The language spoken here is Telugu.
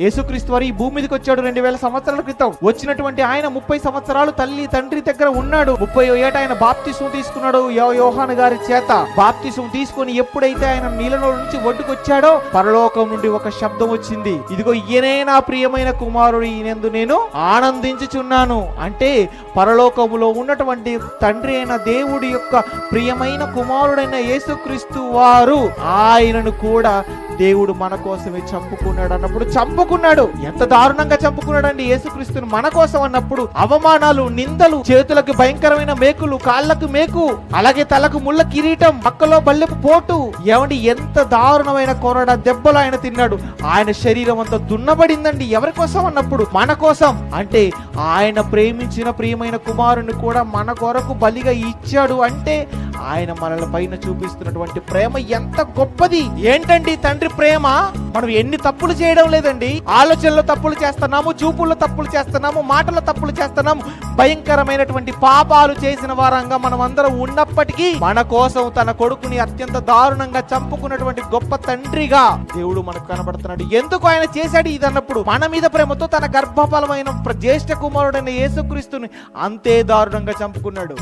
యేసుక్రీస్తు వారు ఈ భూమి మీదకి వచ్చాడు రెండు వేల సంవత్సరాల క్రితం. వచ్చినటువంటి ఆయన ముప్పై సంవత్సరాలు తల్లి తండ్రి దగ్గర ఉన్నాడు. ముప్పై ఏట ఆయన బాప్తిసం తీసుకున్నాడు యో యోహాను గారి చేత. బాప్తిసం తీసుకొని ఎప్పుడైతే ఆయన నీళ్ళలో నుంచి ఒడ్డుకొచ్చాడో పరలోకం నుండి ఒక శబ్దం వచ్చింది. ఇదిగో ఈయనే నా ప్రియమైన కుమారుడు ఈయనందు నేను ఆనందించుచున్నాను. అంటే పరలోకములో ఉన్నటువంటి తండ్రి అయిన దేవుడి యొక్క ప్రియమైన కుమారుడైన యేసుక్రీస్తు వారు ఆయనను కూడా దేవుడు మన కోసమే చంపుకున్నాడు అన్నప్పుడు చంపుకున్నాడు. ఎంత దారుణంగా చంపుకున్నాడండి యేసుక్రీస్తుని మన కోసం అన్నప్పుడు అవమానాలు నిందలు చేతులకు భయంకరమైన మేకులు కాళ్ళకు మేకు అలాగే తలకు ముళ్ళ కిరీటం పక్కలో బల్లెపు పోటు. ఏమండి ఎంత దారుణమైన కొరడ దెబ్బలు ఆయన తిన్నాడు. ఆయన శరీరం అంతా దున్నబడిందండి ఎవరి కోసం అన్నప్పుడు? మన కోసం. అంటే ఆయన ప్రేమించిన ప్రియమైన కుమారుని కూడా మన కొరకు బలిగా ఇచ్చాడు అంటే ఆయన మనల పైన చూపిస్తున్నటువంటి ప్రేమ ఎంత గొప్పది? ఏంటండి తండ్రి ప్రేమ? మనం ఎన్ని తప్పులు చేయడం లేదండి. ఆలోచనలో తప్పులు చేస్తున్నాము చూపుల్లో తప్పులు చేస్తున్నాము మాటల్లో తప్పులు చేస్తున్నాము. భయంకరమైనటువంటి పాపాలు చేసిన వారంగా మనం అందరం ఉన్నప్పటికీ మన కోసం తన కొడుకుని అత్యంత దారుణంగా చంపుకున్నటువంటి గొప్ప తండ్రిగా దేవుడు మనకు కనబడుతున్నాడు. ఎందుకు ఆయన చేశాడు ఇది అన్నప్పుడు మన మీద ప్రేమతో తన గర్భఫలమైన జ్యేష్ఠ కుమారుడైన యేసుక్రీస్తుని అంతే దారుణంగా చంపుకున్నాడు.